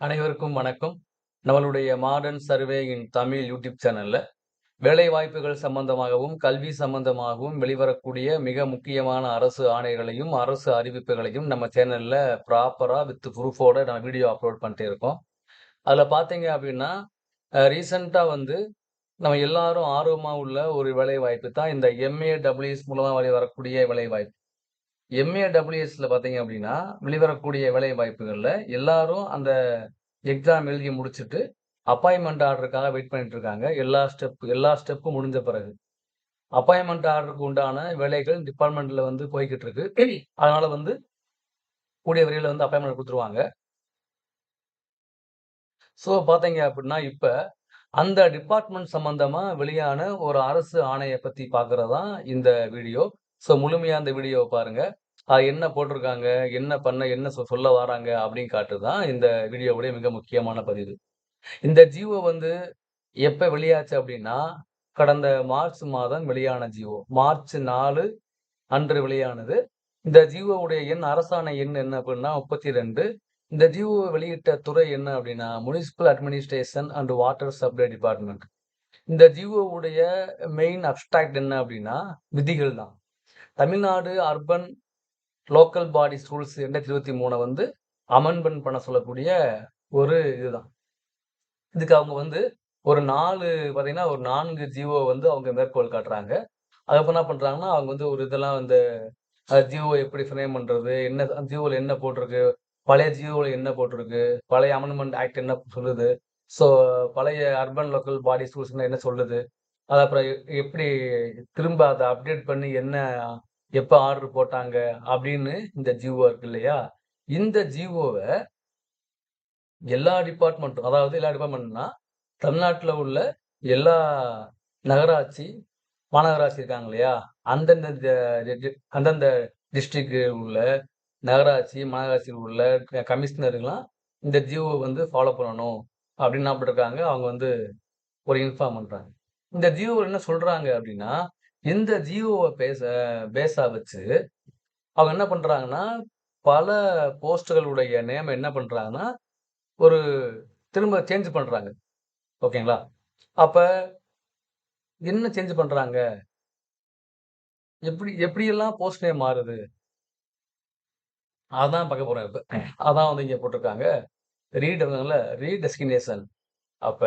அனைவருக்கும் வணக்கம். நம்மளுடைய modern survey in Tamil YouTube சேனல்ல, வேலை வாய்ப்புகள் சம்பந்தமாகவும், கல்வி சம்பந்தமாகவும் வெளிவரக்கூடிய மிக முக்கியமான அரசு ஆணைகளையும், அரசு அறிவிப்புகளையும் நம்ம சேனல்ல ப்ராப்பரா வித் ப்ரூஃபோட நான் வீடியோ அப்லோட் பண்ணிட்டே இருக்கோம். அதுல பார்த்தீங்க அப்படின்னா, அ வந்து நம்ம எல்லாரும் ஆர்வமா உள்ள ஒரு வேலைவாய்ப்பு தான் இந்த எம்ஏ எம்.ஏ.டபிள்யூஎஸ் மூலமா வெளிவரக்கூடிய எம்ஏ டபிள்யூஎஸ்ல பார்த்தீங்க அப்படின்னா, வெளிவரக்கூடிய வேலை வாய்ப்புகளில் எல்லாரும் அந்த எக்ஸாம் எழுதி முடிச்சுட்டு, அப்பாயின்மெண்ட் ஆர்டருக்காக வெயிட் பண்ணிட்டு இருக்காங்க. எல்லா ஸ்டெப் எல்லா ஸ்டெப்பும் முடிஞ்ச பிறகு. அப்பாயின்மெண்ட் ஆர்டருக்கு உண்டான வேலைகள் டிபார்ட்மெண்ட்ல வந்து போய்கிட்டு இருக்கு. அதனால வந்து கூடிய விரைவில வந்து அப்பாயின்மெண்ட் கொடுத்துருவாங்க ஸோ பார்த்தீங்க அப்படின்னா, இப்போ அந்த டிபார்ட்மெண்ட் சம்மந்தமாக வெளியான ஒரு அரசு ஆணையை பற்றி பார்க்குறது தான் இந்த வீடியோ. ஸோ முழுமையாக அந்த வீடியோவை பாருங்கள் என்ன போட்டிருக்காங்க, என்ன பண்ண என்ன சொ சொல்ல வராங்க அப்படின்னு காட்டு தான் இந்த வீடியோவுடைய மிக முக்கியமான பதிவு. இந்த ஜியோ வந்து எப்ப வெளியாச்சு அப்படின்னா, கடந்த மார்ச் மாதம் வெளியான ஜியோ. மார்ச் நாலு அன்று வெளியானது. இந்த ஜியோவுடைய எண் அரசாணை எண் என்ன அப்படின்னா 32. இந்த ஜியோ வெளியிட்ட துறை என்ன அப்படின்னா, municipal administration and water supply department இந்த ஜியோவுடைய மெயின் அப்ஸ்ட்ராக்ட் என்ன அப்படின்னா, விதிகள் தான். Tamil Nadu urban local bodies rules 2023 வந்து அமெண்ட்மென்ட் பண்ண சொல்லக்கூடிய ஒரு இதுதான். இதுக்கு அவங்க வந்து ஒரு நாலு பார்த்தீங்கன்னா, ஒரு 4 ஜியோ வந்து அவங்க மேற்கோள் காட்டுறாங்க. அதுக்கப்புறம் என்ன பண்ணுறாங்கன்னா அவங்க வந்து ஒரு இதெல்லாம் வந்து அ எப்படி ஃப்ரேம் பண்ணுறது என்ன ஜியோல என்ன போட்டிருக்கு, பழைய ஜியோல என்ன போட்டிருக்கு, பழைய அமெண்ட்மென்ட் ஆக்ட் என்ன சொல்லுது, ஸோ பழைய அர்பன் லோக்கல் பாடிஸ் ரூல்ஸ் என்ன சொல்லுது, அது அப்புறம் எப்படி திரும்ப அதை அப்டேட் பண்ணி என்ன எப்போ ஆர்டர் போட்டாங்க அப்படின்னு இந்த ஜிஓ இருக்கு இல்லையா? இந்த ஜிஓவை எல்லா டிபார்ட்மெண்ட்டும் அதாவது எல்லா டிபார்ட்மெண்ட்னா தமிழ்நாட்டில் உள்ள எல்லா நகராட்சி, மாநகராட்சி இருக்காங்க இல்லையா? அந்தந்த அந்தந்த டிஸ்ட்ரிக்ட் உள்ள நகராட்சி, மாநகராட்சியில் உள்ள க இந்த ஜிஓ வந்து ஃபாலோ பண்ணணும் அப்படின்னு என்ன பண்ணிருக்காங்க, அவங்க வந்து ஒரு இன்ஃபார்ம் பண்ணுறாங்க இந்த ஜிஓ என்ன சொல்கிறாங்க அப்படின்னா, இந்த ஜியோவை பேச பேஸா வச்சு அவங்க என்ன பண்றாங்கன்னா, பல போஸ்ட்களுடைய நேம் என்ன பண்றாங்கன்னா, ஒரு திரும்ப சேஞ்ச் பண்றாங்க. ஓகேங்களா? அப்ப என்ன சேஞ்ச் பண்றாங்க? எப்படி எப்படியெல்லாம் போஸ்ட் நேம் மாறுது? அதான் பார்க்க போறோம் இப்போ அதான் வந்து இங்கே போட்டிருக்காங்க. ரீட் இருக்காங்கல்ல, ரீடெஸ்டினேஷன். அப்ப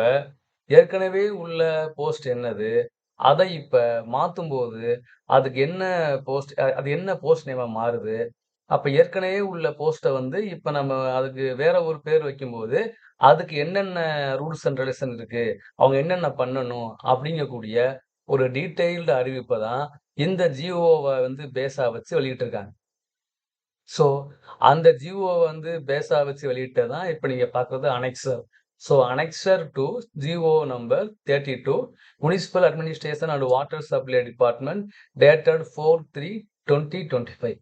ஏற்கனவே உள்ள போஸ்ட் என்னது? அதை இப்போ மாற்றும் போது அதுக்கு என்ன போஸ்ட் அது என்ன போஸ்ட் நேமாக மாறுது? அப்போ ஏற்கனவே உள்ள போஸ்ட்டை வந்து இப்போ நம்ம அதுக்கு வேற ஒரு பேர் வைக்கும்போது, அதுக்கு என்னென்ன ரூல்ஸ் அண்ட் ரிலேஷன் இருக்கு? அவங்க என்னென்ன பண்ணணும்? அப்படிங்கக்கூடிய ஒரு டீட்டெயில்டு அறிவிப்பை தான் இந்த ஜியோவை வந்து பேஸா வச்சு வெளியிட்டிருக்காங்க. ஸோ அந்த ஜியோவை வந்து பேஸா வச்சு வெளியிட்டதான் தான் நீங்கள் பார்க்குறது பார்க்கிறது so annexure two GO number 32 municipal administration and water supply department dated 4/3/2025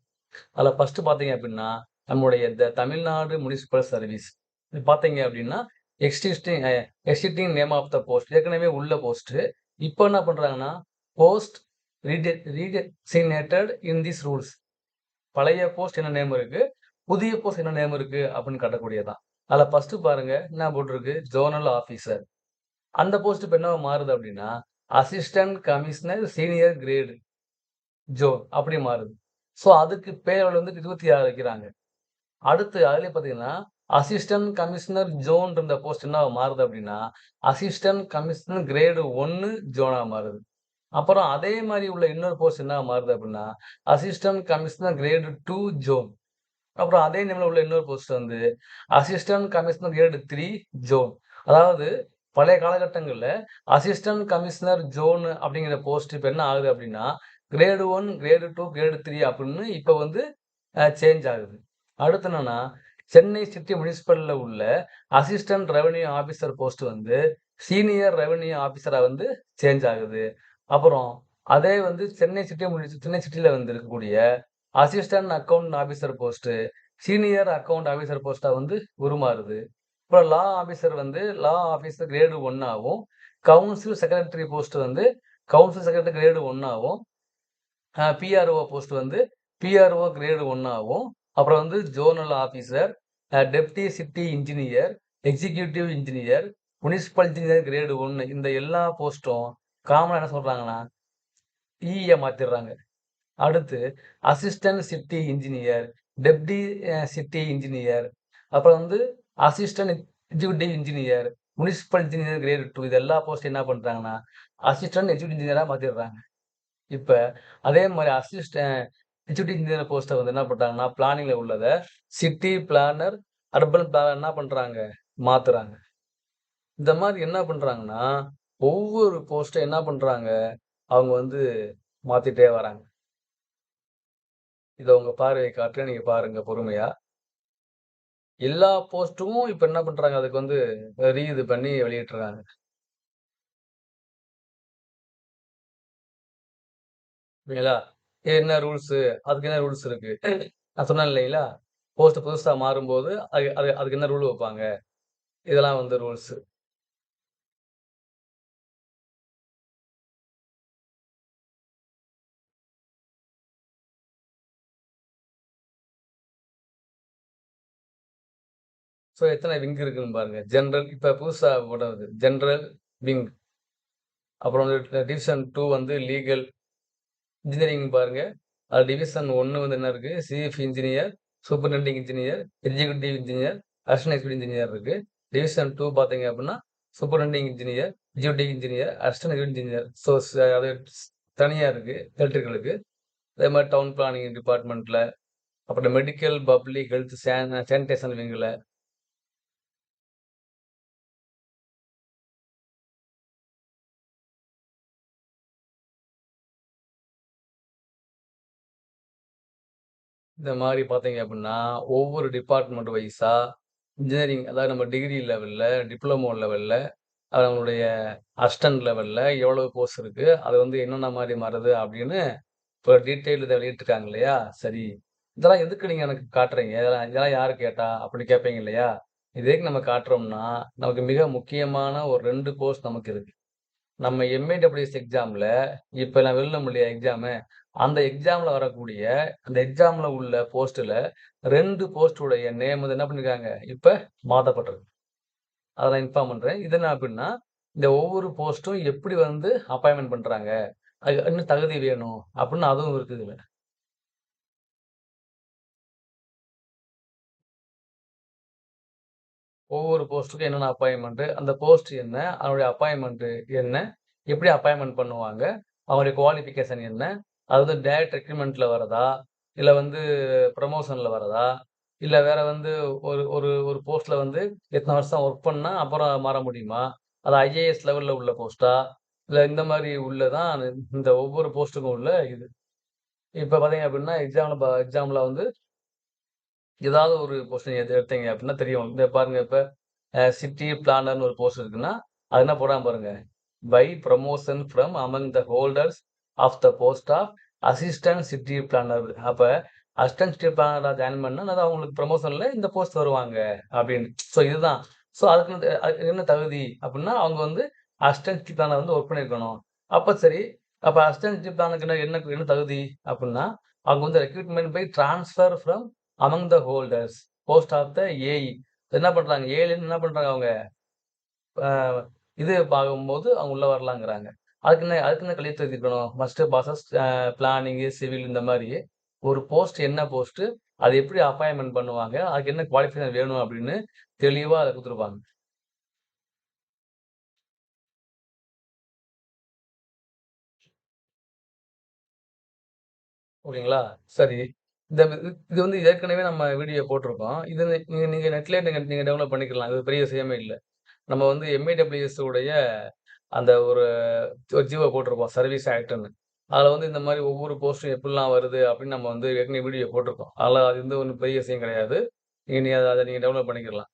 அதில் ஃபஸ்ட்டு பார்த்தீங்க அப்படின்னா, நம்முடைய இந்த தமிழ்நாடு முனிசிபல் சர்வீஸ். இது பார்த்தீங்க அப்படின்னா, existing existing name of the post ஏற்கனவே உள்ள போஸ்ட்டு இப்போ என்ன பண்ணுறாங்கன்னா போஸ்ட் ரீடெ ரீடெசினேட்டட் இன் திஸ் ரூல்ஸ். பழைய போஸ்ட் என்ன நேம் இருக்குது புதிய போஸ்ட் என்ன நேம் இருக்கு? அப்படின்னு கட்டக்கூடியதான் அதில் ஃபஸ்ட்டு பாருங்கள் என்ன போட்டிருக்கு? ஜோனல் ஆஃபீஸர் அந்த போஸ்ட் இப்போ என்ன மாறுது அப்படின்னா, assistant commissioner senior grade zone அப்படி மாறுது. ஸோ அதுக்கு பேர் வந்து 26 வைக்கிறாங்க. அடுத்து அதுலேயே பார்த்தீங்கன்னா, அசிஸ்டன்ட் கமிஷனர் ஜோன் இருந்த போஸ்ட் என்ன மாறுது அப்படின்னா, அசிஸ்டன்ட் கமிஷனர் கிரேடு ஒன்று ஜோனாக மாறுது. அப்புறம் அதே மாதிரி உள்ள இன்னொரு போஸ்ட் என்ன மாறுது அப்படின்னா, assistant commissioner grade two zone. அப்புறம் அதே நேம்ல உள்ள இன்னொரு போஸ்ட் வந்து assistant commissioner grade three zone. அதாவது பழைய காலகட்டங்களில் அசிஸ்டன்ட் கமிஷனர் ஜோன் அப்படிங்கிற போஸ்ட் இப்போ என்ன ஆகுது அப்படின்னா, grade one grade two grade three அப்படின்னு இப்போ வந்து சேஞ்ச் ஆகுது. அடுத்து என்னன்னா, சென்னை சிட்டி முனிசிபலில் உள்ள அசிஸ்டன்ட் ரெவன்யூ ஆஃபீஸர் போஸ்ட் வந்து சீனியர் ரெவன்யூ ஆஃபீஸராக வந்து சேஞ்ச் ஆகுது. அப்புறம் அதே வந்து சென்னை சிட்டி முனி சென்னை சிட்டியில் வந்து இருக்கக்கூடிய assistant account officer post senior account officer போஸ்ட்டாக வந்து உருமாறுது. அப்புறம் லா ஆஃபீஸர் வந்து லா ஆஃபீஸர் கிரேடு ஒன்றாகவும் கவுன்சில் செக்ரட்டரி போஸ்ட் வந்து கவுன்சில் செக்ரட்டரி கிரேடு ஒன்றாகவும் பிஆர்ஓ போஸ்ட் வந்து பிஆர்ஓ கிரேடு ஒன்றாகவும் அப்புறம் வந்து zonal officer, deputy city engineer, executive engineer, municipal engineer grade ஒன்று இந்த எல்லா போஸ்ட்டும் காமனாக என்ன சொல்கிறாங்கன்னா இஏ மாற்றிடுறாங்க அடுத்து assistant city engineer, deputy city engineer, அப்புறம் வந்து assistant executive engineer, municipal engineer grade 2 இது எல்லா போஸ்ட் என்ன பண்ணுறாங்கன்னா அசிஸ்டன்ட் எக்ஸிக்யூட்டிவ் இன்ஜினியராக மாற்றிடுறாங்க இப்போ அதே மாதிரி அசிஸ்ட எக்ஸிக்யூட்டிவ் இன்ஜினியர் போஸ்ட்டை வந்து என்ன பண்ணுறாங்கன்னா பிளானிங்ல உள்ளதை சிட்டி பிளானர், அர்பன் பிளானர் என்ன பண்ணுறாங்க மாற்றுறாங்க இந்த மாதிரி என்ன பண்ணுறாங்கன்னா ஒவ்வொரு போஸ்ட்டை என்ன பண்ணுறாங்க அவங்க வந்து மாற்றிட்டே வராங்க. இத உங்க பார்வையை காட்டுற நீங்க பாருங்க பொறுமையா. எல்லா போஸ்ட்டும் இப்ப என்ன பண்றாங்க? அதுக்கு வந்து ரீ இது பண்ணி வெளியிட்டுறாங்க. இல்லைங்களா என்ன ரூல்ஸு? அதுக்கு என்ன ரூல்ஸ் இருக்கு? நான் சொன்னேன் இல்லைங்களா? போஸ்ட் புதுசா மாறும்போது, அது அது அதுக்கு என்ன ரூல் வைப்பாங்க? இதெல்லாம் வந்து ரூல்ஸு. ஸோ எத்தனை விங் இருக்குன்னு பாருங்க. ஜென்ரல் இப்போ புதுசாக போடுறது ஜென்ரல் விங். அப்புறம் வந்து டிவிஷன் டூ வந்து லீகல். இன்ஜினியரிங் பாருங்க. அது டிவிஷன் ஒன்று வந்து என்ன இருக்கு? Chief engineer, superintending engineer, executive engineer, assistant executive engineer இருக்கு. டிவிஷன் டூ பார்த்தீங்க அப்படின்னா, superintending engineer, executive engineer, assistant engineer. So அது தனியாக இருக்கு எலக்ட்ரிக்கலுக்கு. அதே மாதிரி டவுன் பிளானிங் டிபார்ட்மெண்ட்டில் அப்புறம் மெடிக்கல், பப்ளிக் ஹெல்த், சானிடேஷன் விங்கில் இந்த மாதிரி பார்த்தீங்க அப்படின்னா, ஒவ்வொரு டிபார்ட்மெண்ட் வைஸாக இன்ஜினியரிங் அதாவது நம்ம டிகிரி லெவலில் டிப்ளமோ லெவல்ல, அது நம்மளுடைய அசிஸ்டன்ட் லெவல்ல எவ்வளவு கோர்ஸ் இருக்கு? அது வந்து என்னென்ன மாதிரி மாறுது? அப்படின்னு இப்போ டீட்டெயில் இதை வெளியிட்டுருக்காங்க இல்லையா? சரி. இதெல்லாம் எதுக்கு நீங்கள் எனக்கு காட்டுறீங்க? இதெல்லாம் இதெல்லாம் யார் கேட்டா? அப்படின்னு கேட்பீங்க இல்லையா? இது நம்ம காட்டுறோம்னா, நமக்கு மிக முக்கியமான ஒரு ரெண்டு கோர்ஸ் நமக்கு இருக்கு. நம்ம எம்.ஏ.டபிள்யூஎஸ் எக்ஸாமில் இப்போ நான் எழுதணும் இல்லையா எக்ஸாமு? அந்த எக்ஸாம்ல வரக்கூடிய அந்த எக்ஸாமில் உள்ள போஸ்ட்ல ரெண்டு போஸ்ட்டுடைய நேம் வந்து என்ன பண்ணியிருக்காங்க? இப்ப மாற்றப்பட்டிருக்கு அத நான் இன்ஃபார்ம் பண்றேன். இது என்ன அப்படின்னா, இந்த ஒவ்வொரு போஸ்ட்டும் எப்படி வந்து அப்பாயின்மெண்ட் பண்றாங்க? அது இன்னும் தகுதி வேணும்? அப்படின்னு அதுவும் இருக்குது இதுல. ஒவ்வொரு போஸ்ட்டுக்கும் என்னென்ன அப்பாயின்மெண்ட்டு அந்த போஸ்ட் என்ன? அதனுடைய அப்பாயின்மெண்ட்டு என்ன? எப்படி அப்பாயின்மெண்ட் பண்ணுவாங்க? அவங்களுடைய குவாலிஃபிகேஷன் என்ன? அது வந்து டைரக்ட் ரெக்ரூட்மெண்ட்ல வரதா? இல்லை வந்து ப்ரமோஷனில் வரதா? இல்லை வேற வந்து ஒரு ஒரு ஒரு போஸ்ட்ல வந்து எத்தனை வருஷம் ஒர்க் பண்ணா அப்புறம் மாற முடியுமா? அது ஐஏஎஸ் லெவல்ல உள்ள போஸ்ட்டா? இல்லை இந்த மாதிரி உள்ளதான் இந்த ஒவ்வொரு போஸ்ட்டுக்கும் உள்ள இது. இப்போ பார்த்தீங்க அப்படின்னா, எக்ஸாம்ல ப எக்ஸாம்ல வந்து ஏதாவது ஒரு போஸ்ட் எது எடுத்தீங்க அப்படின்னா தெரியும். இந்த பாருங்க இப்போ சிட்டி பிளானர்னு ஒரு போஸ்ட் இருக்குன்னா, அது என்ன போடுறான் பாருங்க. By promotion from among the holders of the post of assistant city planner. அப்போ அசிஸ்டன்ட் சிட்டி பிளானராக ஜாயின் பண்ணால் அது அவங்களுக்கு புரமோஷன்ல இந்த போஸ்ட் வருவாங்க அப்படின்னு. ஸோ இதுதான். ஸோ அதுக்கு என்ன தகுதி அப்படின்னா, அவங்க வந்து அசிஸ்டன்ட் சிட்டி பிளானர் வந்து ஒர்க் பண்ணியிருக்கணும். அப்போ சரி, அப்போ அசிஸ்டன்ட் சிட்டி பிளானருக்கு என்ன என்ன என்ன தகுதி அப்படின்னா, அவங்க வந்து recruitment by transfer from among the holders post of the AE. என்ன பண்ணுறாங்க ஏலேருந்து என்ன பண்ணுறாங்க அவங்க? இது பார்க்கும்போது அவங்க உள்ளே வரலாங்கிறாங்க. அதுக்கு என்ன அதுக்கு என்ன கல்வி இருக்கணும்? மஸ்ட் பாசஸ் பிளானிங்கு சிவில் இந்த மாதிரி ஒரு போஸ்ட் என்ன போஸ்ட்? அது எப்படி அப்பாயின்மெண்ட் பண்ணுவாங்க? அதுக்கு என்ன குவாலிஃபிகேஷன் வேணும்? அப்படின்னு தெளிவா அதை கொடுத்துருப்பாங்க ஓகேங்களா? சரி. இந்த இது வந்து ஏற்கனவே நம்ம வீடியோ போட்டிருக்கோம். இது நீங்க நீங்க நெட்லேயே நீங்கள் நீங்க டவுன்லோட் பண்ணிக்கலாம். இது பெரிய விஷயமே இல்ல. நம்ம வந்து எம்.ஏ.டபிள்யூஎஸ் உடைய அந்த ஒரு ஜீவ போட்டிருக்கோம் போட்டிருப்போம். சர்வீஸ் ஆக்ட்னு அதுல வந்து இந்த மாதிரி ஒவ்வொரு போஸ்ட்டும் எப்படிலாம் வருது அப்படின்னு நம்ம வந்து ஏற்கனவே வீடியோ போட்டிருக்கோம். அதில் அது வந்து ஒன்றும் பெரிய விஷயம் கிடையாது. நீங்க நீங்க அத நீங்க டவுன்லோட் பண்ணிக்கலாம்.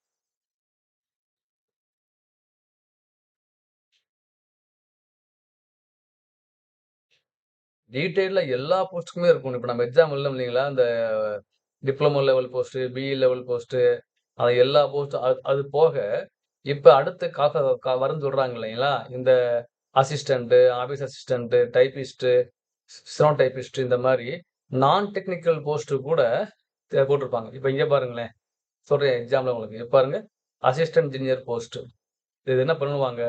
டீட்டெயிலில் எல்லா போஸ்ட்டுக்குமே இருக்கும். இப்போ நம்ம எக்ஸாம் இல்லை இல்லைங்களா? அந்த diploma level post, BE level post அது எல்லா போஸ்ட்டும் அது அது போக இப்ப அடுத்து காக்க க வரும்ன்னு இல்லைங்களா? இந்த assistant office assistant typist steno typist இந்த மாதிரி நான் டெக்னிக்கல் போஸ்ட்டு கூட தே போட்டிருப்பாங்க. இப்போ இங்கே பாருங்களேன். சொல்கிறேன் எக்ஸாம்பிள் உங்களுக்கு. இப்ப பாருங்க. அசிஸ்டன்ட் இன்ஜினியர் போஸ்ட்டு இது என்ன பண்ணுவாங்க?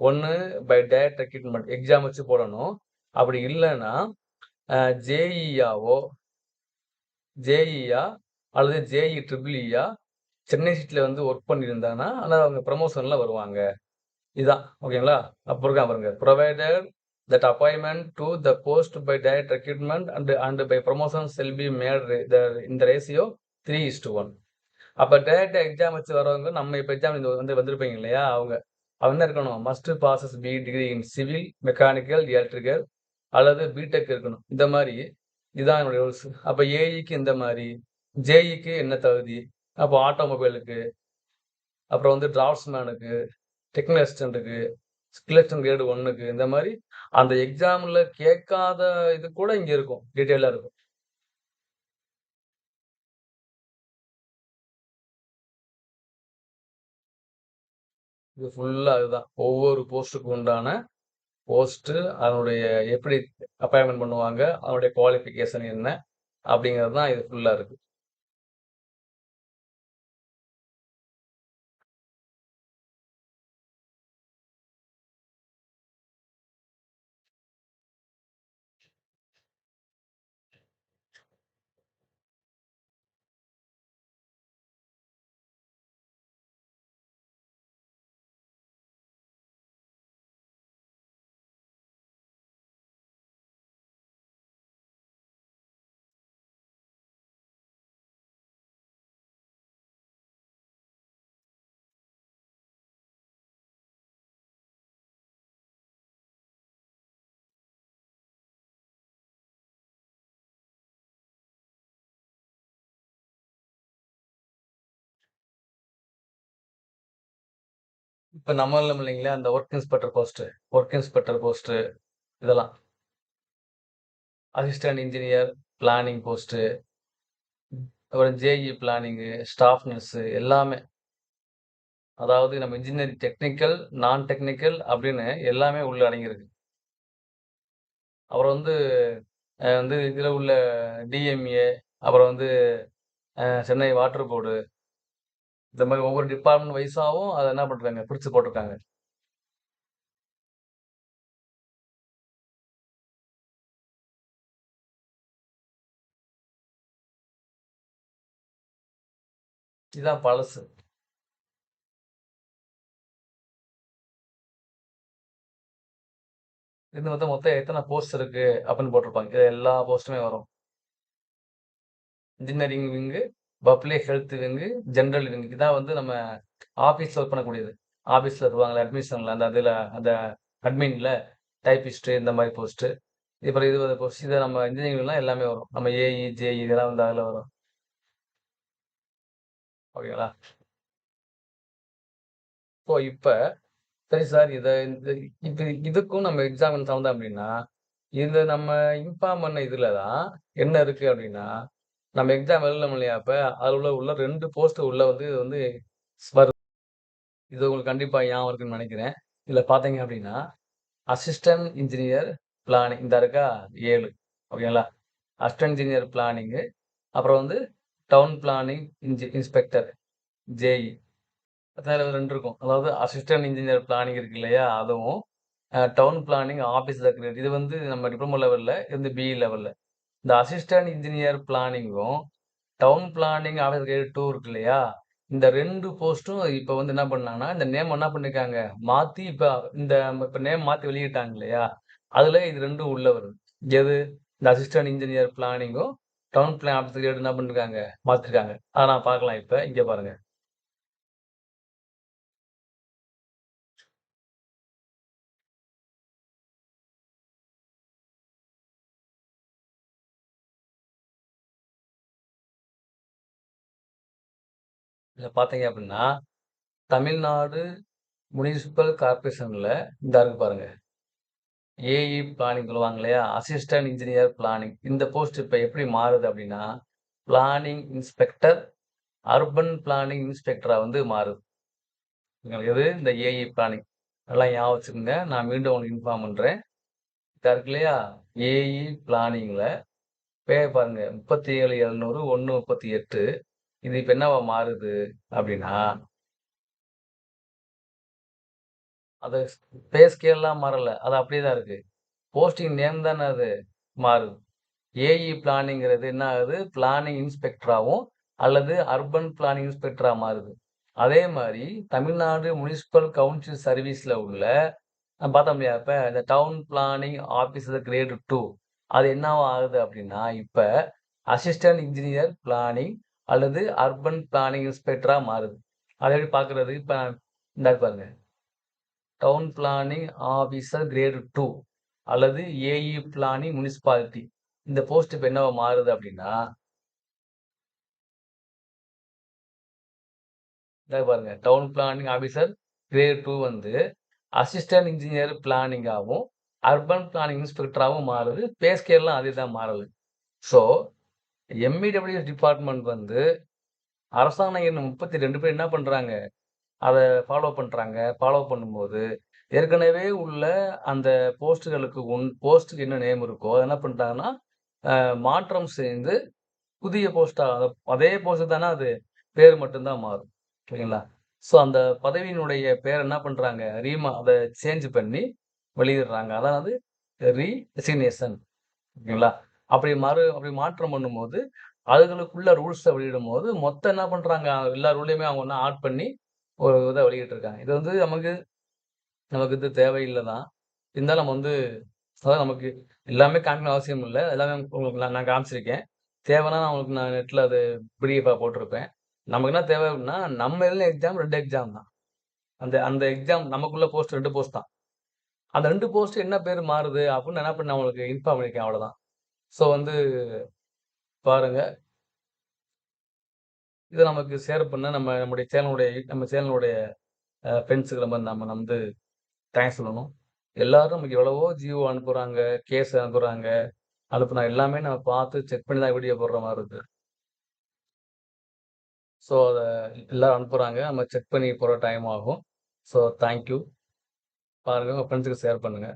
ஒன்று பை டேட் ரெக்ரூட்மென்ட் எக்ஸாம் வச்சு போடணும். அப்படி இல்லைன்னா அ ஜேஇஆவோ ஜேஇயா அல்லது ஜேஇ ட்ரிபிள்இஆ சென்னை சிட்டியில் வந்து ஒர்க் பண்ணியிருந்தாங்கன்னா, ஆனால் அவங்க ப்ரமோஷனில் வருவாங்க. இதுதான் ஓகேங்களா? அப்புறம் இருக்கான் பாருங்க. Provided that appointment to the post by direct recruitment and and by promotion shall be made the in the ratio 3:1 அப்ப டைரக்ட்டா எக்ஸாம் வச்சு வரவங்க நம்ம இப்போ எக்ஸாம் இந்த வந்து வந்திருப்பீங்க இல்லையா? அவங்க. அவங்க என்ன இருக்கணும்? Must possess B degree in civil, mechanical, electrical அல்லது பிடெக் இருக்கணும். இந்த மாதிரி இதான் என்னுடைய ரூல்ஸ். அப்போ ஏஇக்கு இந்த மாதிரி ஜேஇக்கு என்ன தகுதி? அப்போ ஆட்டோமொபைலுக்கு, அப்புறம் வந்து டிராஃப்ட்ஸ்மேனுக்கு, டெக்னிக்கல் அசிஸ்டண்ட்டுக்கு ஸ்கில் அசிஸ்டன்ட் கிரேட் 1க்கு இந்த மாதிரி அந்த எக்ஸாம்ல கேட்காத இது கூட இங்கே இருக்கும். டீட்டெயிலாக இருக்கும். இது ஃபுல்லாக அதுதான். ஒவ்வொரு போஸ்ட்டுக்கு உண்டான போஸ்ட்டு, அதனுடைய எப்படி அப்பாயின்மெண்ட் பண்ணுவாங்க, அதனுடைய குவாலிஃபிகேஷன் என்ன? அப்படிங்கிறது தான் இது ஃபுல்லாக இருக்கு. இப்ப நம்ம இல்லைங்களா, அந்த work inspector post, work inspector post இதெல்லாம். Assistant engineer planning post. அப்புறம் ஜேஇ பிளானிங்கு, ஸ்டாஃப் நர்ஸு எல்லாமே. அதாவது நம்ம இன்ஜினியரிங் டெக்னிக்கல், நான் டெக்னிக்கல் அப்படின்னு எல்லாமே உள்ள அடங்கியிருக்கு. அப்புறம் வந்து வந்து இதில் உள்ள டிஎம்ஏ, அப்புறம் வந்து சென்னை வாட்டர் போர்டு. இந்த மாதிரி ஒவ்வொரு டிபார்ட்மெண்ட் வைஸாவும் அதை என்ன பண்ணுறாங்க பிரித்து போட்டிருக்காங்க. இதான் பழசு. இது வந்து மொத்தம் எத்தனை போஸ்ட் இருக்கு அப்படின்னு போட்டிருப்பாங்க. இது எல்லா போஸ்ட்டுமே வரும். Engineering wing, public health wing, general wing. இதான் வந்து நம்ம ஆஃபீஸ் ஒர்க் பண்ணக்கூடியது. ஆஃபீஸில் இருப்பாங்கல்ல அட்மிஷன்ல அந்த அதில் அந்த அட்மின்ல, டைப்பிஸ்ட் இந்த மாதிரி போஸ்ட்டு. இப்போ இது போஸ்ட். இதை நம்ம இன்ஜினியரிங்லாம் எல்லாமே வரும். நம்ம ஏஇ, ஜேஇ இதெல்லாம் வந்து அதுல வரும். ஓகேங்களா? இப்போ இப்ப சரி சார் இத இந்த இது இதுக்கும் நம்ம எக்ஸாம் சம்மந்தம் அப்படின்னா, இந்த நம்ம இன்ஃபார்ம் பண்ண இதில் தான் என்ன இருக்கு அப்படின்னா, நம்ம எக்ஸாம் எழுதணும் இல்லையா அப்ப, அதுல உள்ள உள்ள ரெண்டு போஸ்ட் உள்ள வந்து இது வந்து வரும் இது உங்களுக்கு கண்டிப்பா ஞாபகம் இருக்குன்னு நினைக்கிறேன் இதுல பார்த்தீங்க அப்படின்னா, அசிஸ்டன்ட் இன்ஜினியர் பிளானிங் இந்தா இருக்கா ஏழு ஓகேங்களா? அசிஸ்டன்ட் இன்ஜினியர் பிளானிங்கு, அப்புறம் வந்து டவுன் பிளானிங் இன்ஜி இன்ஸ்பெக்டர் ஜேஇ. அதாவது ரெண்டு இருக்கும். அதாவது அசிஸ்டன்ட் இன்ஜினியர் பிளானிங் இருக்கு இல்லையா? அதுவும், டவுன் பிளானிங் ஆஃபீஸ் செக்ரட்டரி இது வந்து நம்ம டிப்ளமோ லெவலில் இது வந்து பிஇ லெவலில் இந்த அசிஸ்டன்ட் இன்ஜினியர் பிளானிங்கும், டவுன் பிளானிங் ஆஃபீஸர் டூ இருக்கு இல்லையா? இந்த ரெண்டு போஸ்ட்டும் இப்போ வந்து என்ன பண்ணாங்கன்னா, இந்த நேம் என்ன பண்ணிருக்காங்க, மாத்தி இப்போ இந்த இப்போ நேம் மாற்றி வெளியிட்டாங்க இல்லையா? அதுல இது ரெண்டும் உள்ள வருது. எது? இந்த அசிஸ்டன்ட் இன்ஜினியர் பிளானிங்கும், டவுன் பிளான் ஆஃபீஸர் என்ன பண்ணிருக்காங்க, மாத்திருக்காங்க. அதை நான் பார்க்கலாம் இப்போ இங்கே பாருங்க. இதில் பார்த்தீங்க அப்படின்னா, தமிழ்நாடு முனிசிபல் கார்பரேஷனில் இந்த இருக்கு பாருங்கள் ஏஇ பிளானிங் சொல்லுவாங்க இல்லையா? Assistant engineer planning. இந்த போஸ்ட் இப்போ எப்படி மாறுது அப்படின்னா, பிளானிங் இன்ஸ்பெக்டர், அர்பன் பிளானிங் இன்ஸ்பெக்டராக வந்து மாறுது. உங்களுக்கு எது? இந்த ஏஇ பிளானிங். நல்லா ஞாபகம் நான் மீண்டும் உங்களுக்கு இன்ஃபார்ம் பண்ணுறேன் இதாக இருக்கு இல்லையா? ஏஇ பிளானிங்கில் பே பாருங்க 37,700 138 இது இப்ப என்னவா மாறுது அப்படின்னா அது பே ஸ்கேல்லாம் மாறல. அது அப்படியே தான் இருக்கு. போஸ்டிங் நேம் தானே அது மாறுது. ஏஇ பிளானிங்கிறது என்ன ஆகுது? பிளானிங் இன்ஸ்பெக்டராகவும் அல்லது அர்பன் பிளானிங் இன்ஸ்பெக்டரா மாறுது. அதே மாதிரி தமிழ்நாடு முனிசிபல் கவுன்சில் சர்வீஸ்ல உள்ள பார்த்தோம் இல்லையா? இப்போ இந்த town planning officer grade two அது என்னவா ஆகுது அப்படின்னா இப்போ அசிஸ்டன்ட் இன்ஜினியர் பிளானிங் அல்லது அர்பன் பிளானிங் இன்ஸ்பெக்டராக மாறுது. அதை எப்படி பார்க்குறது? இப்போ இந்த பாருங்க. Town planning officer grade two அல்லது ஏஇ பிளானிங் முனிசிபாலிட்டி. இந்த போஸ்ட் இப்போ என்னவா மாறுது அப்படின்னா இந்தா பாருங்க. Town planning officer grade two வந்து அசிஸ்டன்ட் இன்ஜினியர் பிளானிங்காகவும் அர்பன் பிளானிங் இன்ஸ்பெக்டராகவும் மாறுது. பே ஸ்கேல்லாம் அதே தான் மாறல. ஸோ, எம்இடபிள்யூஎஸ் டிபார்ட்மெண்ட் வந்து அரசாணை எண் 32 படி என்ன பண்ணுறாங்க அதை ஃபாலோ பண்ணுறாங்க ஃபாலோ பண்ணும்போது, ஏற்கனவே உள்ள அந்த போஸ்ட்டுகளுக்கு உன் போஸ்ட்டுக்கு என்ன நேம் இருக்கோ, அதை என்ன பண்ணிட்டாங்கன்னா மாற்றம் செய்து புதிய போஸ்ட்டாக அதே போஸ்ட்டு தானே அது பேர் மட்டும்தான் மாறும். ஓகேங்களா? ஸோ, அந்த பதவியினுடைய பேர் என்ன பண்ணுறாங்க ரீமா அதை சேஞ்ச் பண்ணி வெளியிடுறாங்க. அதாவது ரீ ஓகேங்களா? அப்படி மறு அப்படி மாற்றம் பண்ணும்போது, அதுகளுக்குள்ள ரூல்ஸ வெளியிடும்போது, மொத்தம் என்ன பண்றாங்க? எல்லா ரூலையுமே அவங்க ஒண்ணா ஆட் பண்ணி ஒரு இதை வெளியிட்டுருக்காங்க. இது வந்து நமக்கு நமக்கு இது தேவையில்லை தான். இருந்தாலும் நம்ம வந்து அதாவது நமக்கு எல்லாமே காமிக்கணும் அவசியம் இல்லை எல்லாமே உங்களுக்கு நான் நான் காமிச்சிருக்கேன். தேவைன்னா நான் உங்களுக்கு நான் நெட்டில் அது பிடிஎஃபாக போட்டிருப்பேன். நமக்கு என்ன தேவை அப்படின்னா நம்ம எழுதின எக்ஸாம் ரெண்டு எக்ஸாம் தான். அந்த அந்த எக்ஸாம் நமக்குள்ள போஸ்ட் ரெண்டு போஸ்ட் தான். அந்த ரெண்டு போஸ்ட் என்ன பேர் மாறுது அப்படின்னு என்ன பண்ணேன் உங்களுக்கு இன்ஃபார்ம் பண்ணியிருக்கேன் அவ்வளோதான். ஸோ வந்து பாருங்க. இதை நமக்கு ஷேர் பண்ண நம்ம நம்முடைய சேனலுடைய நம்ம சேனலுடைய ஃப்ரெண்ட்ஸுக்கு நம்ம நம்ம வந்து தேங்க்ஸ் சொல்லணும். எல்லாரும் நமக்கு எவ்வளவோ ஜியோ அனுப்புகிறாங்க கேஸ் அனுப்புகிறாங்க அனுப்புனா எல்லாமே நம்ம பார்த்து செக் பண்ணி தான் வீடியோ போடுற மாதிரி இருக்கு. ஸோ, அதை எல்லோரும் அனுப்புகிறாங்க நம்ம செக் பண்ணி போகிற டைம் ஆகும். So, thank you. பாருங்க ஃப்ரெண்ட்ஸுக்கு ஷேர் பண்ணுங்க.